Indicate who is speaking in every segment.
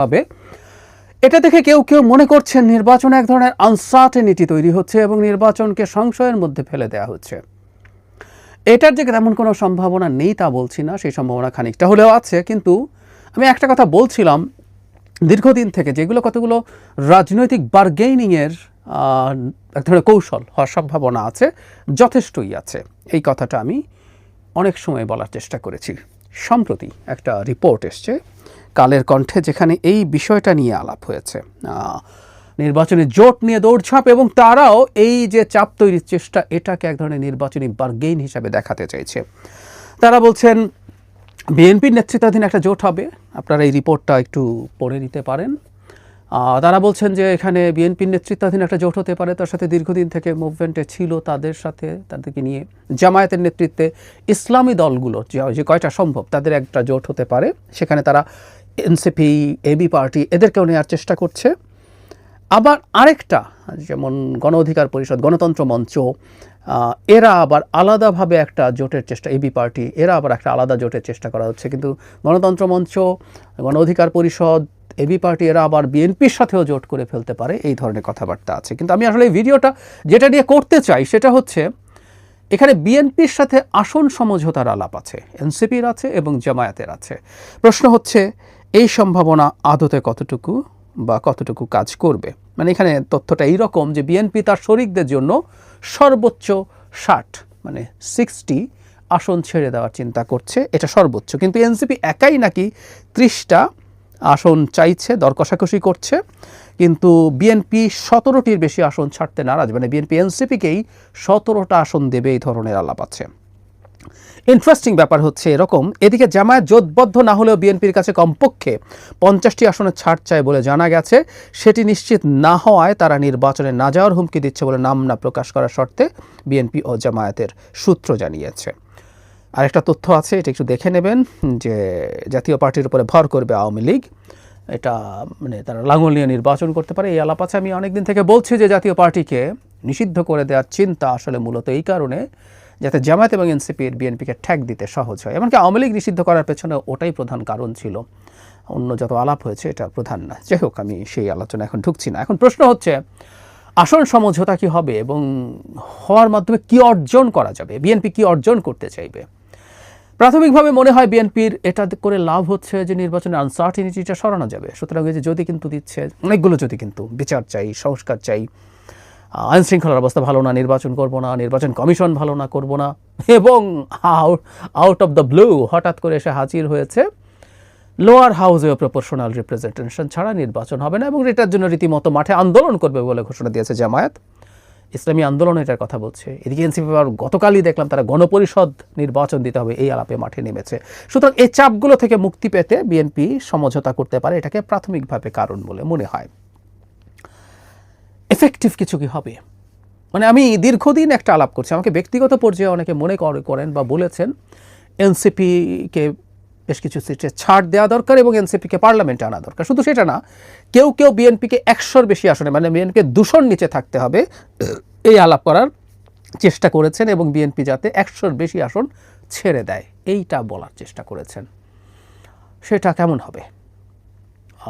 Speaker 1: হবে এটা দেখে কেউ কেউ মনে করছেন নির্বাচনে এক ধরনের আনসার্টেনিটি তৈরি হচ্ছে এবং নির্বাচনকে সংশয়ের মধ্যে ফেলে দেওয়া হচ্ছে। এটার যে তেমন কোনো সম্ভাবনা নেই তা বলছি না, সেই সম্ভাবনা খানিকটা হলেও আছে। কিন্তু আমি একটা কথা বলছিলাম, দীর্ঘদিন থেকে যেগুলো কতগুলো রাজনৈতিক বার্গেনিংয়ের এক ধরনের কৌশল হওয়ার সম্ভাবনা আছে, যথেষ্টই আছে। এই কথাটা আমি অনেক সময় বলার চেষ্টা করেছি। সম্প্রতি একটা রিপোর্ট এসছে কালের কণ্ঠে যেখানে এই বিষয়টা নিয়ে আলাপ হয়েছে। নির্বাচনী জোট নিয়ে দৌড়ঝাঁপ এবং তারাও এই যে চাপ তৈরির চেষ্টা, এটাকে এক ধরনের নির্বাচনী বার্গেইন হিসাবে দেখাতে চাইছে। তারা বলছেন, বিএনপির নেতৃত্বাধীন একটা জোট হবে। আপনারা এই রিপোর্টটা একটু পড়ে নিতে পারেন। তারা বলছেন যে এখানে বিএনপির নেতৃত্বাধীন একটা জোট হতে পারে। তার সাথে দীর্ঘদিন থেকে মুভমেন্টে ছিল তাদের সাথে, তাদেরকে নিয়ে জামায়াতের নেতৃত্বে ইসলামী দলগুলো যে- যে কয়টা সম্ভব, তাদের একটা জোট হতে পারে। সেখানে তারা এনসিপি এবি পার্টি এদেরকেও নেওয়ার চেষ্টা করছে। আবার আরেকটা, যেমন গণ অধিকার পরিষদ, গণতন্ত্র মঞ্চ এরা আবার আলাদাভাবে একটা জোটের চেষ্টা এবি পার্টি, এরা আবার একটা আলাদা জোটের চেষ্টা করা হচ্ছে। কিন্তু গণতন্ত্র মঞ্চ, গণ অধিকার পরিষদ এবি পার্টি এরা আবার বিএনপির সাথেও জোট করে ফেলতে পারে, এই ধরনের কথাবার্তা আছে। কিন্তু আমি আসলে এই ভিডিওটা যেটা নিয়ে করতে চাই সেটা হচ্ছে, এখানে বিএনপির সাথে আসন সমঝোতার আলাপ আছে, এনসিপির আছে এবং জামায়াতের আছে। প্রশ্ন হচ্ছে এই সম্ভাবনা আদতে কতটুকু বা কতটুকু কাজ করবে? মানে এখানে তথ্যটা এইরকম যে বিএনপি তার শরিকদের জন্য সর্বোচ্চ ষাট মানে সিক্সটি আসন ছেড়ে দেওয়ার চিন্তা করছে। এটা সর্বোচ্চ। কিন্তু এনসিপি একাই নাকি ত্রিশটা আসন চাইছে দর কষাকষি করছে। কিন্তু বিএনপি সতেরোটির বেশি আসন ছাড়তে নারাজ। মানে বিএনপি এনসিপিকেই সতেরোটা আসন দেবে এই ধরনের আলাপ আছে। ইন্টারেস্টিং ব্যাপার হচ্ছে এরকম, এদিকে জামায়াত জোটবদ্ধ না হলেও বিএনপির কাছে কমপক্ষে পঞ্চাশটি আসনের ছাড় চায় বলে জানা গেছে। সেটি নিশ্চিত না হওয়ায় তারা নির্বাচনে না যাওয়ার হুমকি দিচ্ছে বলে নাম না প্রকাশ করার শর্তে বিএনপি ও জামায়াতের সূত্র জানিয়েছে। আরেকটা তথ্য আছে, এটা একটু দেখে নেবেন, যে জাতীয় পার্টির উপরে ভর করবে আওয়ামী লীগ। এটা মানে তারা লাঙল নিয়ে নির্বাচন করতে পারে, এই আলাপ আছে। আমি অনেকদিন থেকে বলছি যে জাতীয় পার্টিকে নিষিদ্ধ করে দেওয়ার চিন্তা আসলে মূলত এই কারণে। যাতে জামায়াত এবং এনসিপির বিএনপিকে ঠ্যাক দিতে সহজ হয়। এমনকি আওয়ামী লীগ নিষিদ্ধ করার পেছনে ওটাই প্রধান কারণ ছিল। অন্য যত আলাপ হয়েছে, এটা প্রধান না। যাই হোক, আমি সেই আলোচনা এখন ঢুকছি না। এখন প্রশ্ন হচ্ছে, আসন সমঝোতা কি হবে এবং হওয়ার মাধ্যমে কি অর্জন করা যাবে? বিএনপি কি অর্জন করতে চাইবে? প্রাথমিকভাবে মনে হয় বিএনপির এটা করে লাভ হচ্ছে যে নির্বাচনের আনসার্টিনিটিটা সরানো যাবে। সুতরাং যে যদি কিন্তু দিচ্ছে, অনেকগুলো যদি কিন্তু বিচার চাই, সংস্কার চাই আইন শৃঙ্খলার অবস্থা ভালো না, নির্বাচন করব না, নির্বাচন কমিশন ভালো না, করব না। এবং আউট অফ দ্য ব্লু হঠাৎ করে এসে হাজির হয়েছে লোয়ার হাউসে প্রপোর্শনাল রিপ্রেজেন্টেশন ছাড়া নির্বাচন হবে না এবং এটার জন্য রীতিমতো মাঠে আন্দোলন করবে বলে ঘোষণা দিয়েছে জামায়াত। ইসলামী আন্দোলন এটার কথা বলছে। এদিকে এনসিপি আবার গতকালই দেখলাম তারা গণপরিষদ নির্বাচন দিতে হবে, এই আলাপে মাঠে নেমেছে। সুতরাং এই চাপগুলো থেকে মুক্তি পেতে বিএনপি সমঝোতা করতে পারে, এটাকে প্রাথমিকভাবে কারণ বলে মনে হয়। এফেক্টিভ কিছু কি হবে? মানে আমি দীর্ঘদিন একটা আলাপ করছি। আমাকে ব্যক্তিগত পর্যায়ে অনেকে মনে করে- করেন বা বলেছেন এনসিপিকে বেশ কিছু সিটে ছাড় দেওয়া দরকার এবং এনসিপিকে পার্লামেন্টে আনা দরকার। শুধু সেটা না, কেউ কেউ বিএনপিকে একশোর বেশি আসনে মানে বিএনপিকে দুশোর নিচে থাকতে হবে, এই আলাপ করার চেষ্টা করেছেন এবং বিএনপি যাতে একশোর বেশি আসন ছেড়ে দেয়, এইটা বলার চেষ্টা করেছেন। সেটা কেমন হবে?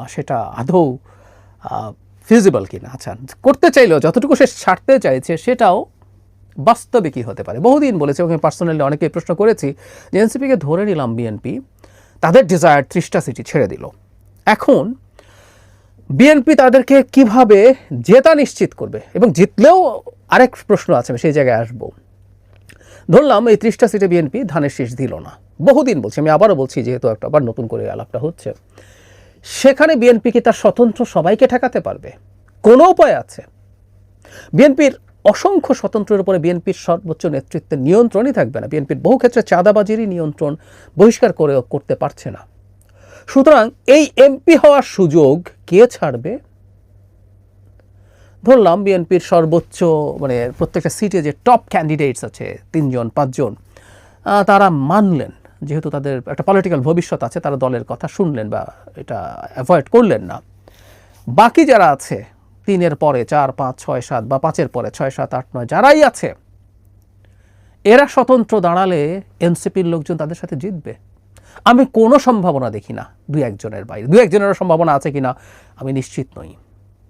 Speaker 1: সেটা আদৌ ফিজিবল কিনা? আচ্ছা করতে চাইলেও, যতটুকু সে ছাড়তে চাইছে, সেটাও বাস্তবে কি হতে পারে। বহুদিন বলেছে এবং পার্সোনালি অনেকে প্রশ্ন করেছি যে এনসিপিকে ধরে নিলাম বিএনপি তাদের ডিজায়ার ত্রিশটা সিটি ছেড়ে দিল। এখন বিএনপি তাদেরকে কীভাবে জেতা নিশ্চিত করবে? এবং জিতলেও আরেক প্রশ্ন আছে, আমি সেই জায়গায় আসব। ধরলাম, এই ত্রিশটা সিটে বিএনপি ধানের শীষ দিল না। বহুদিন বলছি, আমি আবারও বলছি, যেহেতু একটা আবার নতুন করে আলাপটা হচ্ছে। সেখানে বিএনপি কি তার স্বতন্ত্র সবাইকে ঠেকাতে পারবে? কোনো উপায় আছে? বিএনপির অসংখ্য স্বতন্ত্রের উপরে বিএনপির সর্বোচ্চ নেতৃত্বের নিয়ন্ত্রণই থাকবে না। বিএনপির বহু ক্ষেত্রে চাঁদাবাজিরই নিয়ন্ত্রণ বহিষ্কার করে করতে পারছে না। সুতরাং এই এমপি হওয়ার সুযোগ কে ছাড়বে? ধরলাম বিএনপির সর্বোচ্চ মানে প্রত্যেকটা সিটে যে টপ ক্যান্ডিডেটস আছে, তিনজন, পাঁচজন তারা মানলেন। যেহেতু তাদের একটা পলিটিক্যাল ভবিষ্যৎ আছে, তারা দলের কথা শুনলেন বা এটা অ্যাভয়েড করলেন না। বাকি যারা আছে, তিনের পরে চার, পাঁচ, ছয়, সাত বা পাঁচের পরে ছয়, সাত, আট, নয় যারাই আছে, এরা স্বতন্ত্র দাঁড়ালে এনসিপির লোকজন তাদের সাথে জিতবে। আমি কোনো সম্ভাবনা দেখি না দু একজনের বাইরে। দু একজনের সম্ভাবনা আছে কিনা, আমি নিশ্চিত নই।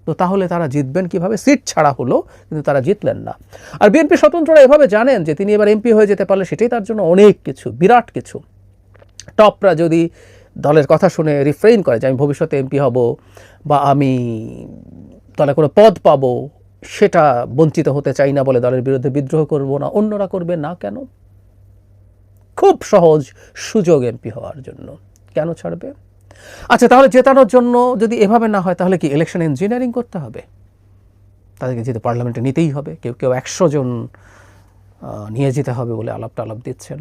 Speaker 1: তো তাহলে তারা জিতবেন কীভাবে? সিট ছাড়া হলো, কিন্তু তারা জিতলেন না। আর বিএনপি স্বতন্ত্ররা এভাবে জানেন যে তিনি এবার এমপি হয়ে যেতে পারলে সেটাই তার জন্য অনেক কিছু, বিরাট কিছু। টপরা যদি দলের কথা শুনে রিফ্রেইন করে যে আমি ভবিষ্যতে এমপি হব বা আমি দলে কোনো পদ পাবো, সেটা বঞ্চিত হতে চাই না বলে দলের বিরুদ্ধে বিদ্রোহ করব না, অন্যরা করবে না কেন? খুব সহজ সুযোগ এমপি হওয়ার জন্য। কেন ছাড়বে? আচ্ছা তাহলে জেতানোর জন্য যদি এভাবে না হয়, তাহলে কি ইলেকশন ইঞ্জিনিয়ারিং করতে হবে? তাদেরকে যেতে পার্লামেন্টে নিতেই হবে, কেউ কেউ একশো জন নিয়ে যেতে হবে বলে আলাপ টালাপ দিচ্ছেন।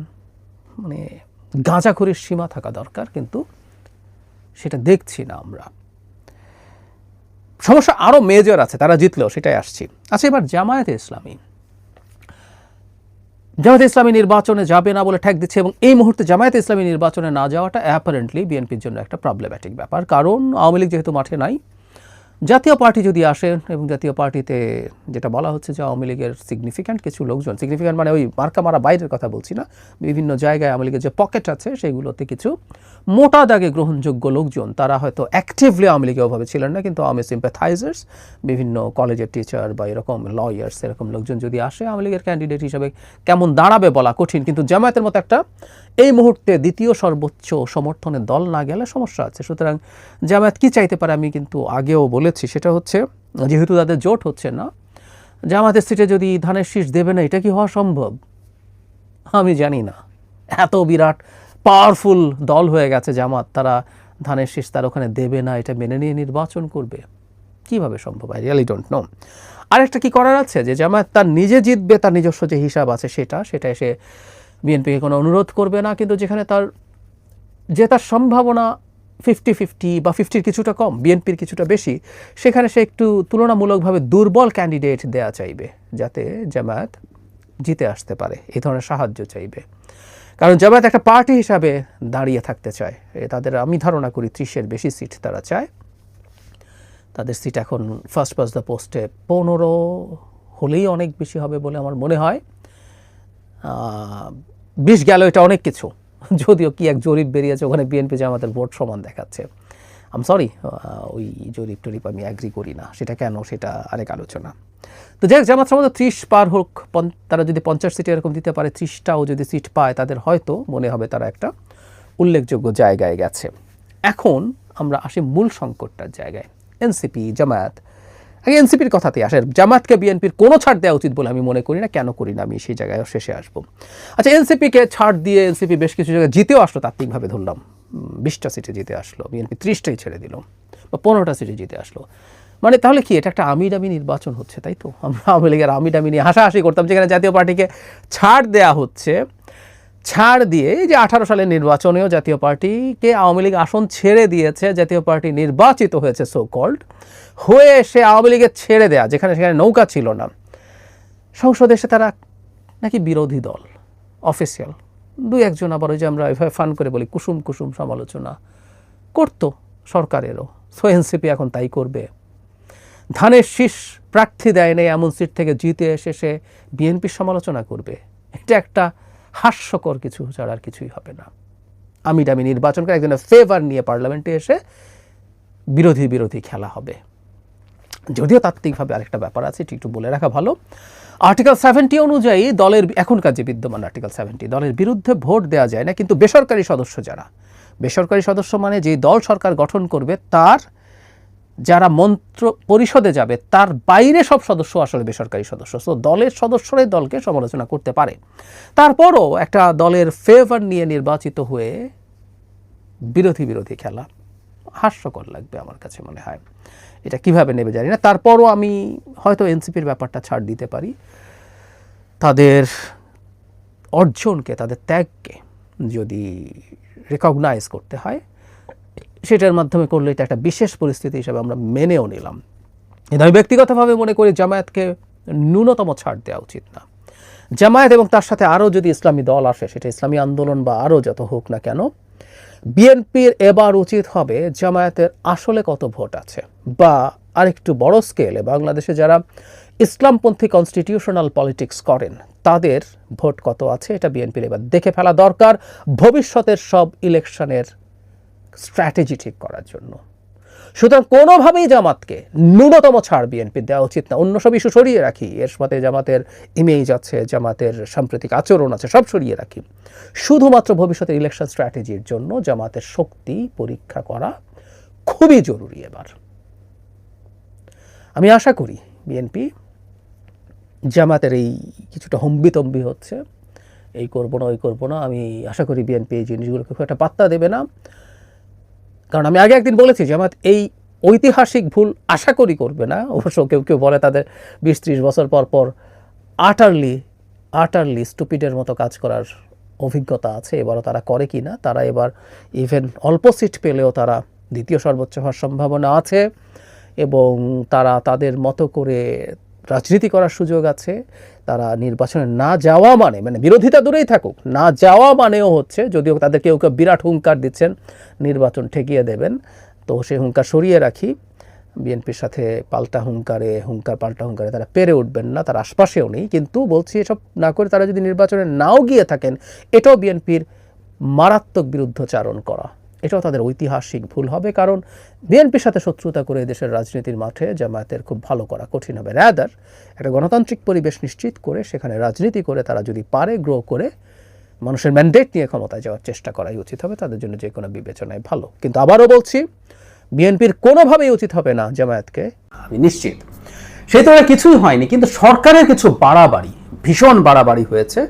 Speaker 1: মানে গাঁজাখুরির সীমা থাকা দরকার, কিন্তু সেটা দেখছি না আমরা। সমস্যা আরও মেজর আছে, তারা জিতলেও সেটাই আসছি। আচ্ছা এবার জামায়াতে ইসলামী। জামায়াতে ইসলামী নির্বাচনে যাবে না বলে ঠেক দিচ্ছে এবং এই মুহূর্তে জামায়াতে ইসলামী নির্বাচনে না যাওয়াটা অ্যাপারেন্টলি বিএনপির জন্য একটা প্রবলেম্যাটিক ব্যাপার। কারণ আওয়ামী লীগ যেহেতু মাঠে নাই জাতীয় পার্টি যদি আসেন এবং জাতীয় পার্টিতে যেটা বলা হচ্ছে যে আওয়ামী লীগের সিগনিফিক্যান্ট কিছু লোকজন সিগনিফিক্যান্ট মানে ওই মার্কা মারা বাইরের কথা বলছি না, বিভিন্ন জায়গায় আওয়ামী লীগের যে পকেট আছে সেগুলোতে কিছু মোটা দাগে গ্রহণযোগ্য লোকজন, তারা হয়তো অ্যাক্টিভলি আওয়ামী লীগে ওভাবে ছিলেন না, কিন্তু আওয়ামী সিম্প্যাথাইজার্স বিভিন্ন কলেজের টিচার বা এরকম লয়ার্স এরকম লোকজন যদি আসে, আওয়ামী লীগের ক্যান্ডিডেট হিসেবে কেমন দাঁড়াবে বলা কঠিন, কিন্তু জামায়াতের মতো একটা এই মুহূর্তে দ্বিতীয় সর্বোচ্চ সমর্থনের দল না গেলে সমস্যা আছে। সুতরাং জামায়াত কি চাইতে পারে আমি কিন্তু আগেও বলেছি, সেটা হচ্ছে, যেহেতু তাদের জোট হচ্ছে না জামাতের সিটে যদি ধানের শীষ দেবে না, এটা কি হওয়া সম্ভব? আমি জানি না। এত বিরাট পাওয়ারফুল দল হয়ে গেছে জামাত, তারা ধানের শীষ তার ওখানে দেবে না, এটা মেনে নিয়ে নির্বাচন করবে। কীভাবে সম্ভব? আই রিয়ালি ডোন্ট নো আরেকটা কি করার আছে? যে জামায়াত তার নিজে জিতবে, তার নিজস্ব যে হিসাব আছে সেটা সেটা এসে বিএনপিকে কোনো অনুরোধ করবে না, কিন্তু যেখানে তার জেতার সম্ভাবনা ফিফটি ফিফটি বা ফিফটির কিছুটা কম, বিএনপির কিছুটা বেশি, সেখানে সে একটু তুলনামূলকভাবে দুর্বল ক্যান্ডিডেট দেয়া চাইবে, যাতে জামায়াত জিতে আসতে পারে এই ধরনের সাহায্য চাইবে। কারণ জামায়াত একটা পার্টি হিসাবে দাঁড়িয়ে থাকতে চায়, এ তাদের, আমি ধারণা করি ত্রিশের বেশি সিট তারা চায়। তাদের সিট এখন ফার্স্ট পাস দ্য পোস্টে পনেরো হলেই অনেক বেশি হবে বলে আমার মনে হয়। বিশ গেল এটা অনেক কিছু। যদিও কি এক জরিপ বেরিয়েছে, ওখানে বিএনপি জামাতের ভোট সমান দেখাচ্ছে। আম সরি ওই জরিপ টরিপ আমি অ্যাগ্রি করি না। সেটা কেন? সেটা আরেক আলোচনা। তো যাই হোক, জামাত সম্ভবত ত্রিশ পার হোক তারা যদি পঞ্চাশ সিটে এরকম দিতে পারে, ত্রিশটাও যদি সিট পায়, তাদের হয়তো মনে হবে তারা একটা উল্লেখযোগ্য জায়গায় গেছে। এখন আমরা আসি মূল সংকটটার জায়গায়। এনসিপি জামায়াত আগে এনসিপির কথাতে আসে জামাতকে বিএনপির কোনো ছাড় দেওয়া উচিত বলে আমি মনে করি না। কেন করি না আমি সেই জায়গায় শেষে আসব। আচ্ছা এনসিপিকে ছাড় দিয়ে এনসিপি বেশ কিছু জায়গায় জিতেও আসলো তাত্ত্বিকভাবে ধরলাম। বিশটা সিটে জিতে আসলো, বিএনপি ত্রিশটাই ছেড়ে দিল, বা পনেরোটা সিটে জিতে আসলো। মানে তাহলে কি এটা একটা আমি ডামি নির্বাচন হচ্ছে, তাই তো? আমরা আওয়ামী লীগের আমি ডামি নিয়ে হাসাহাসি করতাম, যেখানে জাতীয় পার্টিকে ছাড় দেয়া হচ্ছে। ছাড় দিয়ে এই যে আঠারো সালের নির্বাচনেও জাতীয় পার্টিকে আওয়ামী লীগ আসন ছেড়ে দিয়েছে, জাতীয় পার্টি নির্বাচিত হয়েছে সো কল্ড হয়ে সে আওয়ামী লীগের ছেড়ে দেয়া, যেখানে সেখানে নৌকা ছিল না। সংসদে এসে তারা নাকি বিরোধী দল অফিসিয়াল দু একজন আবার ওই যে আমরা এভাবে ফান করে বলি, কুসুম কুসুম সমালোচনা করতো সরকারেরও সো এনসিপি এখন তাই করবে। ধানের শীষ প্রার্থী দেয় নেই, এমন সিট থেকে জিতে এসে সে বিএনপির সমালোচনা করবে। এটা একটা হাস্যকর কিছু ছাড়া আর কিছুই হবে না। আমি ডামি নির্বাচন করে একজনের ফেভার নিয়ে পার্লামেন্টে এসে বিরোধী বিরোধী খেলা হবে। যদিও তাত্ত্বিকভাবে আরেকটা ব্যাপার আছে একটু বলে রাখা ভালো। আর্টিকেল সেভেন্টি অনুযায়ী দলের, এখনকার যে বিদ্যমান আর্টিকেল সেভেন্টি দলের বিরুদ্ধে ভোট দেওয়া যায় না, কিন্তু বেসরকারি সদস্য যারা। বেসরকারি সদস্য মানে যে দল সরকার গঠন করবে, তার যারা মন্ত্র পরিষদে যাবে, তার বাইরে সব সদস্য আসলে বেসরকারি সদস্য। সো দলের সদস্যরাই দলকে সমালোচনা করতে পারে। তারপরও একটা দলের ফেভার নিয়ে নির্বাচিত হয়ে বিরোধী বিরোধী খেলা হাস্যকর লাগবে আমার কাছে মনে হয়। এটা কীভাবে নেবে জানি না। তারপরও আমি হয়তো এনসিপির ব্যাপারটা ছাড় দিতে পারি। তাদের অর্জনকে, তাদের ত্যাগকে যদি রেকগনাইজ করতে হয় সেটার মাধ্যমে করলে এটা একটা বিশেষ পরিস্থিতি হিসাবে আমরা মেনেও নিলাম। কিন্তু আমি ব্যক্তিগতভাবে মনে করি জামায়াতকে ন্যূনতম ছাড় দেওয়া উচিত না। জামায়াত এবং তার সাথে আরও যদি ইসলামী দল আসে, সেটা ইসলামী আন্দোলন বা আরও যত হোক না কেন, বিএনপির এবার উচিত হবে জামায়াতের আসলে কত ভোট আছে বা আরেকটু বড় স্কেলে বাংলাদেশে যারা ইসলামপন্থী কনস্টিটিউশনাল পলিটিক্স করেন, তাদের ভোট কত আছে, এটা বিএনপির এবার দেখে ফেলা দরকার। ভবিষ্যতের সব ইলেকশনের স্ট্র্যাটেজি ঠিক করার জন্য। সুতরাং কোনোভাবেই জামাতকে ন্যূনতম ছাড় বিএনপি দেওয়া উচিত না। অন্য সব ইস্যু সরিয়ে রাখি। এর সাথে জামাতের ইমেজ আছে, জামাতের সাম্প্রতিক আচরণ আছে, সব সরিয়ে রাখি। শুধুমাত্র ভবিষ্যতের ইলেকশন স্ট্র্যাটেজির জন্য জামাতের শক্তি পরীক্ষা করা খুবই জরুরি এবার। আমি আশা করি বিএনপি জামাতের এই কিছুটা হম্বিতম্বি হচ্ছে। এই করব না, ওই করব না। আমি আশা করি বিএনপি এই জিনিসগুলোকে খুব একটা পাত্তা দেবে না। কারণ আমি আগে একদিন বলেছি জামাত এই ঐতিহাসিক ভুল আশা করি করবে না। অবশ্য কেউ কেউ বলে তাদের বিশ ত্রিশ বছর পর পর আটারলি আটারলি স্টুপিডের মতো কাজ করার অভিজ্ঞতা আছে, এবারও তারা করে কি না, তারা এবার ইভেন অল্প সিট পেলেও তারা দ্বিতীয় সর্বোচ্চ হওয়ার সম্ভাবনা আছে এবং তারা তাদের মতো করে রাজনীতি করার সুযোগ আছে, তারা নির্বাচনে না যাওয়া মানে মানে বিরোধিতা দূরেই থাকুক, না যাওয়া মানেও হচ্ছে যদিও তাদের কেউ কেউ বিরাট হুঙ্কার দিচ্ছেন, নির্বাচন ঠেকিয়ে দেবেন। তো সেই হুঙ্কার সরিয়ে রাখি। বিএনপির সাথে পাল্টা হুঙ্কারে, হুঙ্কার পাল্টা হুঙ্কারে তারা পেরে উঠবেন না, তার আশপাশেও নেই। কিন্তু বলছি এসব না করে তারা যদি নির্বাচনে নাও গিয়ে থাকেন, এটাও বিএনপির মারাত্মক বিরুদ্ধচারণ করা। এটাও তাদের ঐতিহাসিক ভুল হবে, কারণ বিএনপির সাথে শত্রুতা করে দেশের রাজনীতির মাঠে জামায়াতের খুব ভালো করা কঠিন হবে। র্যাদার একটা গণতান্ত্রিক পরিবেশ নিশ্চিত করে সেখানে রাজনীতি করে তারা যদি পারে গ্রো করে, মানুষের ম্যান্ডেট নিয়ে ক্ষমতায় যাওয়ার চেষ্টা করাই উচিত হবে, তাদের জন্য যে কোনো বিবেচনায় ভালো। কিন্তু আবারও বলছি, বিএনপির কোনোভাবেই উচিত হবে না জামায়াতকে। আমি নিশ্চিত। সেই তুলনায় কিছুই হয়নি, কিন্তু সরকারের কিছু বাড়াবাড়ি, ভীষণ বাড়াবাড়ি হয়েছে,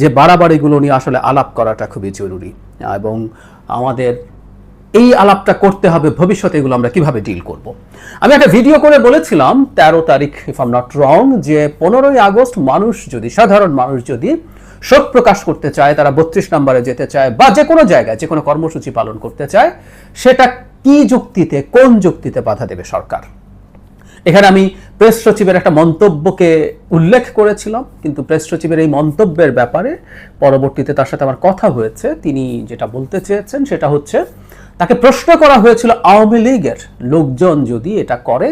Speaker 1: যে বাড়াবাড়িগুলো নিয়ে আসলে আলাপ করাটা খুবই জরুরি। এবং আমাদের এই আলাপটা করতে হবে ভবিষ্যতে এগুলো আমরা কীভাবে ডিল করব। আমি একটা ভিডিও করে বলেছিলাম, তেরো তারিখ ইফ আম নট রং যে পনেরোই আগস্ট মানুষ যদি, সাধারণ মানুষ যদি শোক প্রকাশ করতে চায়, তারা বত্রিশ নম্বরে যেতে চায়, বা যে কোনো জায়গায়, যে কোনো কর্মসূচি পালন করতে চায়, সেটা কি যুক্তিতে, কোন যুক্তিতে বাধা দেবে সরকার? এখানে আমি প্রেস সচিবের একটা মন্তব্যকে উল্লেখ করেছিলাম, কিন্তু প্রেস সচিবের এই মন্তব্যের ব্যাপারে পরবর্তীতে তার সাথে আমার কথা হয়েছে। তিনি যেটা বলতে চেয়েছেন, সেটা হচ্ছে তাকে প্রশ্ন করা হয়েছিল আওয়ামী লীগের লোকজন যদি এটা করে,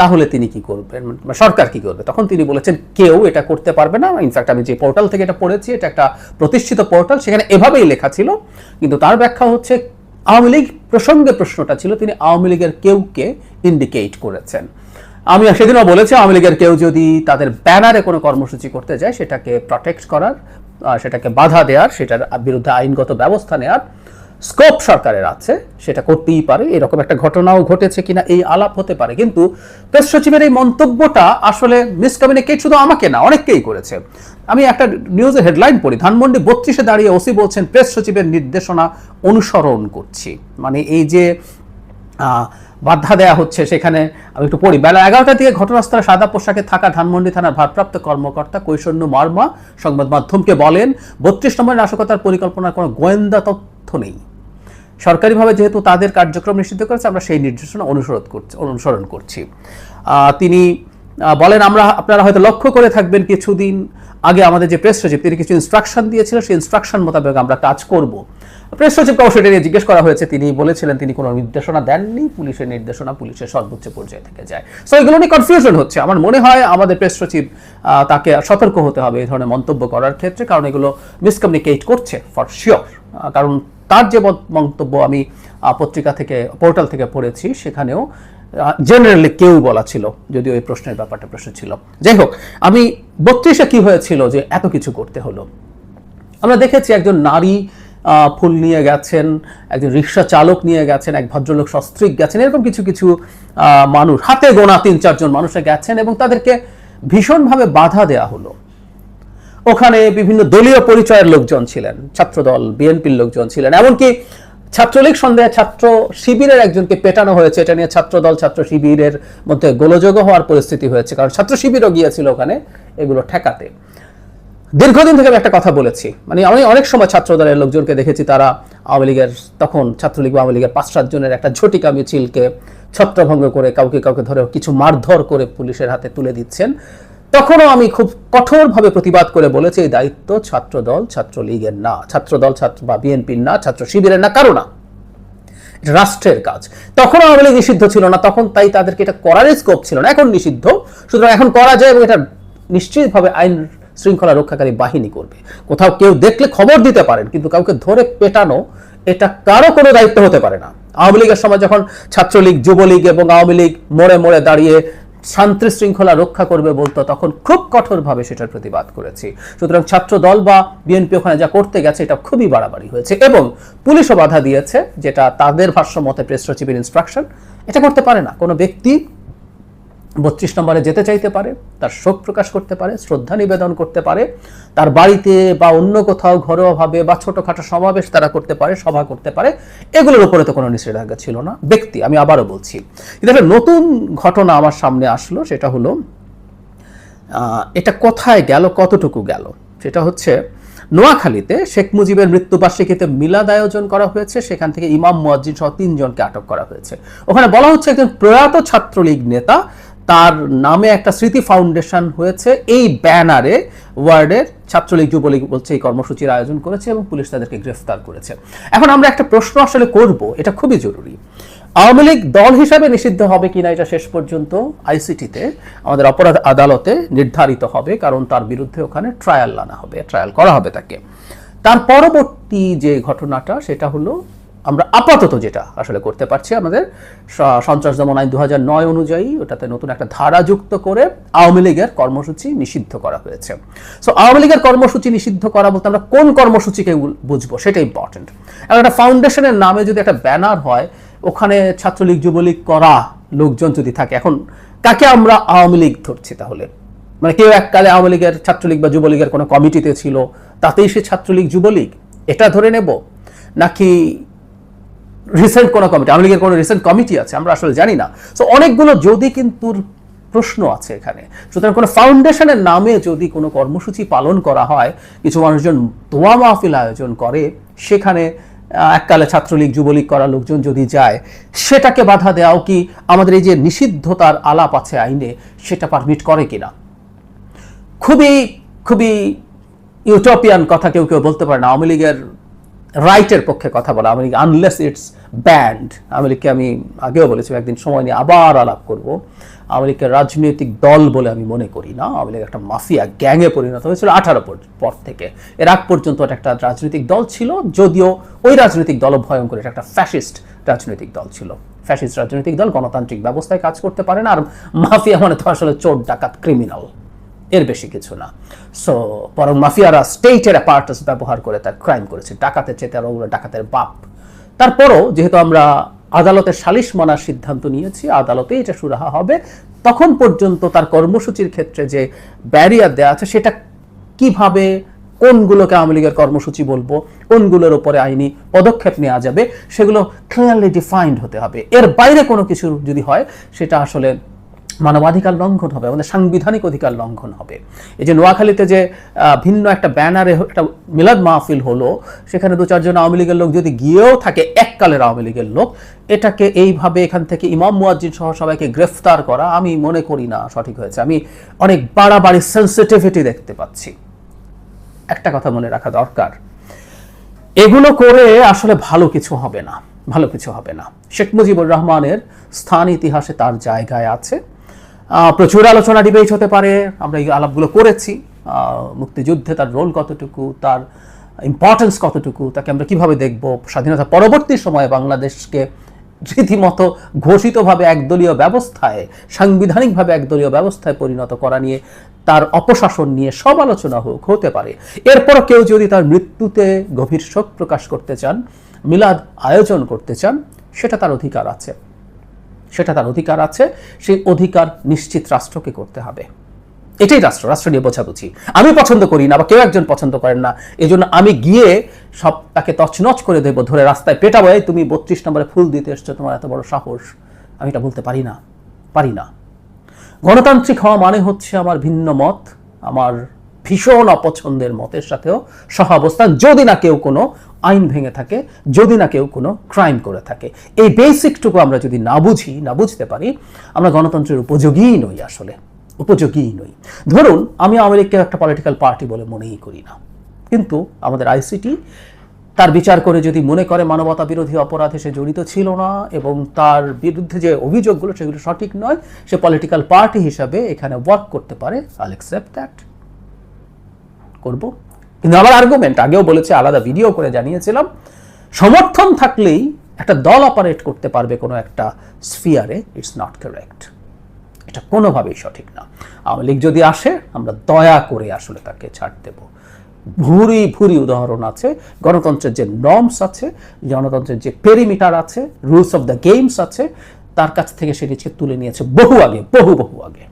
Speaker 1: তাহলে তিনি কি করবেন? মানে সরকার কি করবে? তখন তিনি বলেছেন, কেউ এটা করতে পারবে না। ইনফ্যাক্ট আমি যে পোর্টাল থেকে এটা পড়েছি, এটা একটা প্রতিষ্ঠিত পোর্টাল সেখানে এভাবেই লেখা ছিল। কিন্তু তার ব্যাখ্যা হচ্ছে, আওয়ামী লীগ প্রসঙ্গে প্রশ্নটা ছিল, তিনি আওয়ামী লীগের কেউকে ইন্ডিকেট করেছেন। আমি সেদিনও বলেছি, আওয়ামী লীগের কেউ যদি তাদের ব্যানারে কোনো কর্মসূচি করতে যায়, সেটাকে প্রটেক্ট করার সেটাকে বাধা দেওয়ার সেটার বিরুদ্ধে আইনগত ব্যবস্থা নেওয়ার স্কোপ সরকারের আছে, সেটা করতেই পারে, এরকম একটা ঘটনাও ঘটেছে কিনা এই আলাপ হতে পারে, কিন্তু প্রেস সচিবের এই মন্তব্যটা আসলে মিসকমিউনিকেট শুধু আমাকে না, অনেককেই করেছে। আমি একটা নিউজের হেডলাইন পড়ি, ধানমন্ডি বত্রিশে দাঁড়িয়ে ওসি বলছেন, প্রেস সচিবের নির্দেশনা অনুসরণ করছি। মানে এই যে বাধা দেয়া হচ্ছে সেখানে, আমি একটু পড়ি, বেলা এগারোটা থেকে ঘটনাস্থলে সাদা পোশাকে থাকা ধানমন্ডি থানার ভারপ্রাপ্ত কর্মকর্তা কৈশন্য মার্মা সংবাদ মাধ্যমকে বলেন, বত্রিশ নম্বর নাশকতার পরিকল্পনার কোনো গোয়েন্দা তথ্য নেই। সরকারিভাবে যেহেতু তাদের কার্যক্রম নিষিদ্ধ করেছে, আমরা সেই নির্দেশনা অনুসরণ করছি অনুসরণ করছি। তিনি বলেন, আমরা আপনারা হয়তো লক্ষ্য করে থাকবেন কিছুদিন আগে আমাদের যে প্রেস সচিব, তিনি কিছু ইনস্ট্রাকশন দিয়েছিলেন, সেই ইনস্ট্রাকশন মোতাবেক আমরা কাজ করব। প্রেস সচিবকে অবশ্যই এটা নিয়ে জিজ্ঞেস করা হয়েছে, তিনি বলেছিলেন তিনি কোনো নির্দেশনা দেননি, পুলিশের নির্দেশনা পুলিশের সর্বোচ্চ পর্যায়ে থেকে যায়। সো এগুলো নিয়ে কনফিউশন হচ্ছে। আমার মনে হয় আমাদের প্রেস সচিব তাকে সতর্ক হতে হবে এই ধরনের মন্তব্য করার ক্ষেত্রে, কারণ এগুলো মিসকমিউনিকেট করছে ফর শিওর কারণ তার যে মন্তব্য আমি পত্রিকা থেকে, পোর্টাল থেকে পড়েছি, সেখানেও জেনারেলি কেউ বলা ছিল, যদিও এই প্রশ্নের ব্যাপারটা প্রশ্ন ছিল। যাই হোক, আমি বত্রিশে কি হয়েছিল যে এত কিছু করতে হলো? আমরা দেখেছি একজন নারী ফুল নিয়ে গেছেন, একজন রিক্সা চালক নিয়ে গেছেন, এক ভদ্রলোক সস্ত্রিক গেছেন, এরকম কিছু কিছু মানুষ, হাতে গোনা তিন, চারজন মানুষে গেছেন এবং তাদেরকে ভীষণভাবে বাধা দেয়া হলো। ওখানে বিভিন্ন দলীয় পরিচয়ের লোকজন ছিলেন, ছাত্রদল, বিএনপির লোকজন ছিলেন, এমনকি ছাত্রলীগ সন্দেহে ছাত্র শিবিরের একজনকে পেটানো হয়েছে। এটা নিয়ে ছাত্রদল, ছাত্র শিবিরের মধ্যে গোলযোগ হওয়ার পরিস্থিতি হয়েছে, কারণ ছাত্র শিবিরও গিয়েছিল ওখানে এগুলো ঠেকাতে। দীর্ঘদিন থেকে আমি একটা কথা বলেছি মানে আমি অনেক সময় ছাত্র দলের লোকজনকে দেখেছি, তারা আওয়ামী লীগের, তখন ছাত্রলীগ বা আওয়ামী লীগের পাঁচ সাতজনের একটা ঝটিকা মিছিলকে ছত্রভঙ্গ করে কাউকে কাউকে ধরে কিছু মারধর করে পুলিশের হাতে তুলে দিচ্ছেন। তখনও আমি খুব কঠোরভাবে প্রতিবাদ করে বলেছি, এই দায়িত্ব ছাত্র দল ছাত্রলীগের না ছাত্র দল ছাত্র বা বিএনপির না, ছাত্র শিবিরের না, কারও না। রাষ্ট্রের কাজ। তখন আওয়ামী লীগ নিষিদ্ধ ছিল না, তখন তাই তাদেরকে এটা করার স্কোপ ছিল না, এখন নিষিদ্ধ। সুতরাং এখন করা যায় এবং এটা নিশ্চিতভাবে আইন শৃঙ্খলা রক্ষাকারী বাহিনী করবে। কোথাও কেউ দেখলে খবর দিতে পারেন, কিন্তু কাউকে ধরে পেটানো, এটা কারও কোনো দায়িত্ব হতে পারে না। আওয়ামী লীগের সময় যখন ছাত্রলীগ, যুবলীগ এবং আওয়ামী লীগ মোড়ে মোড়ে দাঁড়িয়ে শান্তি শৃঙ্খলা রক্ষা করবে বলতো, তখন খুব কঠোরভাবে সেটার প্রতিবাদ করেছি। সুতরাং ছাত্র দল বা বিএনপি ওখানে যা করতে গেছে, এটা খুবই বাড়াবাড়ি হয়েছে এবং পুলিশও বাধা দিয়েছে, যেটা তাদের ভাষ্য মতে প্রেস সচিবের ইনস্ট্রাকশন এটা করতে পারে না। কোনো ব্যক্তি বত্রিশ নম্বরে যেতে চাইতে পারে, তার শোক প্রকাশ করতে পারে, শ্রদ্ধা নিবেদন করতে পারে, তার বাড়িতে বা অন্য কোথাও ঘরোয়াভাবে বা ছোটোখাটো সমাবেশ তারা করতে পারে, সভা করতে পারে, এগুলোর উপরে তো কোনো নিষেধাজ্ঞা ছিল না। ব্যক্তি, আমি আবারও বলছি। কিন্তু একটা নতুন ঘটনা আমার সামনে আসলো, সেটা হলো এটা কোথায় গেল, কতটুকু গেল? সেটা হচ্ছে, নোয়াখালীতে শেখ মুজিবের মৃত্যুবার্ষিকীতে মিলাদ আয়োজন করা হয়েছে, সেখান থেকে ইমাম মুয়াজ্জিন সহ তিনজনকে আটক করা হয়েছে। ওখানে বলা হচ্ছে একজন প্রয়াত ছাত্রলীগ নেতা তার নামে একটা স্মৃতি ফাউন্ডেশন হয়েছে। এই ব্যানারে ওয়ার্ডের ছাত্রলীগ, যুবলীগ বলছে এই কর্মসূচির আয়োজন করেছে এবং পুলিশ তাদেরকে গ্রেফতার করেছে। এখন আমরা একটা প্রশ্ন আসলে করব, এটা খুবই জরুরি। আওয়ামী লীগ দল হিসাবে নিষিদ্ধ হবে কিনা এটা শেষ পর্যন্ত আইসিটিতে আমাদের অপরাধ আদালতে নির্ধারিত হবে, কারণ তার বিরুদ্ধে ওখানে ট্রায়াল আনা হবে, ট্রায়াল করা হবে তাকে। তার পরবর্তী যে ঘটনাটা, সেটা হলো আমরা আপাতত যেটা আসলে করতে পারছি আমাদের সন্ত্রাস দমন আইন দু নয় অনুযায়ী ওটাতে নতুন একটা ধারা যুক্ত করে আওয়ামী লীগের কর্মসূচি নিষিদ্ধ করা হয়েছে। সো আওয়ামী লীগের কর্মসূচি নিষিদ্ধ করা বলতে আমরা কোন কর্মসূচিকে বুঝব? সেটা ইম্পর্টেন্ট এখন একটা ফাউন্ডেশনের নামে যদি একটা ব্যানার হয়, ওখানে ছাত্রলীগ, যুবলীগ করা লোকজন যদি থাকে, এখন কাকে আমরা আওয়ামী লীগ ধরছি তাহলে? মানে কেউ এককালে আওয়ামী লীগের ছাত্রলীগ বা যুবলীগের কোনো কমিটিতে ছিল, তাতেই সে ছাত্রলীগ, যুবলীগ? এটা ধরে নেব? নাকি রিসেন্ট কোনো কমিটি আওয়ামী লীগের কোনো রিসেন্ট কমিটি আছে, আমরা আসলে জানি না। সো অনেকগুলো যদি কিন্তু প্রশ্ন আছে এখানে, সুতরাং কোনো ফাউন্ডেশনের নামে যদি কোনো কর্মসূচি পালন করা হয়, কিছু মানুষজন দোয়া মাহফিল আয়োজন করে, সেখানে এককালে ছাত্রলীগ, যুবলীগ করা লোকজন যদি যায়, সেটাকে বাধা দেওয়াও কি আমাদের এই যে নিষিদ্ধতার আলাপ আছে আইনে, সেটা পারমিট করে কিনা? খুবই খুবই ইউটোপিয়ান কথা কেউ কেউ বলতে পারে না। আওয়ামী লীগের রাইটের পক্ষে কথা বলা। লীগ আনলেস ইটস ব্যান্ড লীগকে আমি আগেও বলেছি একদিন সময় নিয়ে আবার আলাপ করব। লীগকে রাজনৈতিক দল বলে আমি মনে করি না। লীগ একটা মাফিয়া গ্যাংয়ে পরিণত হয়েছিল আঠারো পর থেকে। এর আগ পর্যন্ত এটা একটা রাজনৈতিক দল ছিল, যদিও ওই রাজনৈতিক দল ভয়ঙ্কর, এটা একটা ফ্যাসিস্ট রাজনৈতিক দল ছিল। ফ্যাসিস্ট রাজনৈতিক দল গণতান্ত্রিক ব্যবস্থায় কাজ করতে পারে না, আর মাফিয়া মানে তো আসলে চোর, ডাকাত ক্রিমিনাল এর বেশি কিছু না। সো বরং মাফিয়ারা স্টেটের অ্যাপার্টাস ব্যবহার করে তার ক্রাইম করেছে। ডাকাতের চেয়ে তারা ওগুলো ডাকাতের বাপ। তারপরও যেহেতু আমরা আদালতের সালিশ মানার সিদ্ধান্ত নিয়েছি আদালতে এটা সুরাহা হবে, তখন পর্যন্ত তার কর্মসূচির ক্ষেত্রে যে ব্যারিয়ার দেওয়া আছে, সেটা কীভাবে, কোনগুলোকে আওয়ামী লীগের কর্মসূচি বলব, কোনগুলোর ওপরে আইনি পদক্ষেপ নেওয়া যাবে, সেগুলো ক্লিয়ারলি ডিফাইন্ড হতে হবে। এর বাইরে কোনো কিছু যদি হয়, সেটা আসলে মানবাধিকার লঙ্ঘন হবে, আমাদের সাংবিধানিক অধিকার লঙ্ঘন হবে। এই যে নোয়াখালীতে যে ভিন্ন একটা ব্যানারে একটা মিলাদ মাহফিল হলো, সেখানে দু চারজন আওয়ামী লীগের লোক যদি গিয়েও থাকে, এককালের আওয়ামী লীগের লোক, এটাকে এইভাবে এখান থেকে ইমাম মুয়াজ্জিন সহ সবাইকে গ্রেফতার করা আমি মনে করি না সঠিক হয়েছে। আমি অনেক বাড়াবাড়ি সেন্সিটিভিটি দেখতে পাচ্ছি। একটা কথা মনে রাখা দরকার। এগুলো করে আসলে ভালো কিছু হবে না, ভালো কিছু হবে না। শেখ মুজিবুর রহমানের স্থান ইতিহাসে তার জায়গায় আছে। প্রচুর আলোচনা ডিবেট হতে পারে। আমরা এই আলাপগুলো করেছি। মুক্তিযুদ্ধে তার রোল কতটুকু, তার ইম্পর্টেন্স কতটুকু, তাকে আমরা কীভাবে দেখব? স্বাধীনতা পরবর্তী সময়ে বাংলাদেশকে রীতিমতো ঘোষিতভাবে একদলীয় ব্যবস্থায়, সাংবিধানিকভাবে একদলীয় ব্যবস্থায় পরিণত করা নিয়ে, তার অপশাসন নিয়ে সব আলোচনা হোক, হতে পারে। এরপর কেউ যদি তার মৃত্যুতে গভীর শোক প্রকাশ করতে চান, মিলাদ আয়োজন করতে চান, সেটা তার অধিকার আছে। সেটা তার অধিকার আছে সেই অধিকার নিশ্চিত রাষ্ট্রকে করতে হবে। এটাই রাষ্ট্র রাষ্ট্র নিয়ে বোঝাবুঝি। আমি পছন্দ করি না বা কেউ একজন পছন্দ করেন না এই জন্য আমি গিয়ে সব তাকে তছনছ করে দেবো ধরে রাস্তায় পেটাবো "এই, তুমি বত্রিশ নম্বরে ফুল দিতে এসছো তোমার এত বড় সাহস। আমি এটা বলতে পারি না পারি না। গণতান্ত্রিক হওয়া মানে হচ্ছে আমার ভিন্ন মত আমার ভীষণ অপছন্দের মতের সাথেও সহাবস্থান। যদি না কেউ কোনো আইন ভেঙে থাকে, যদি না কেউ কোনো ক্রাইম করে থাকে। এই বেসিকটুকু আমরা যদি না বুঝি, না বুঝতে পারি, আমরা গণতন্ত্রের উপযোগীই নই আসলে উপযোগীই নই। ধরুন, আমি লীগকে একটা পলিটিক্যাল পার্টি বলে মনেই করি না। কিন্তু আমাদের আইসিটি তার বিচার করে যদি মনে করে মানবতা বিরোধী অপরাধে সে জড়িত ছিল না এবং তার বিরুদ্ধে যে অভিযোগগুলো, সেগুলো সঠিক নয়, সে পলিটিক্যাল পার্টি হিসাবে এখানে ওয়ার্ক করতে পারে আল অ্যাকসেপ্ট দ্যাট করব। কিন্তু আমার আর্গুমেন্ট আগেও বলেছি, আলাদা ভিডিও করে জানিয়েছিলাম, সমর্থন থাকলেই একটা দল অপারেট করতে পারবে কোনো একটা স্ফিয়ারে ইটস নট কারেক্ট এটা কোনোভাবেই সঠিক না। আওয়ামী লীগ যদি আসে, আমরা দয়া করে আসলে তাকে ছাড় দেব। ভুরি ভুরি উদাহরণ আছে, গণতন্ত্রের যে নর্মস আছে, গণতন্ত্রের যে পেরিমিটার আছে রুলস অফ দ্য গেমস আছে, তার কাছ থেকে সে নিজকে তুলে নিয়েছে বহু আগে, বহু বহু আগে।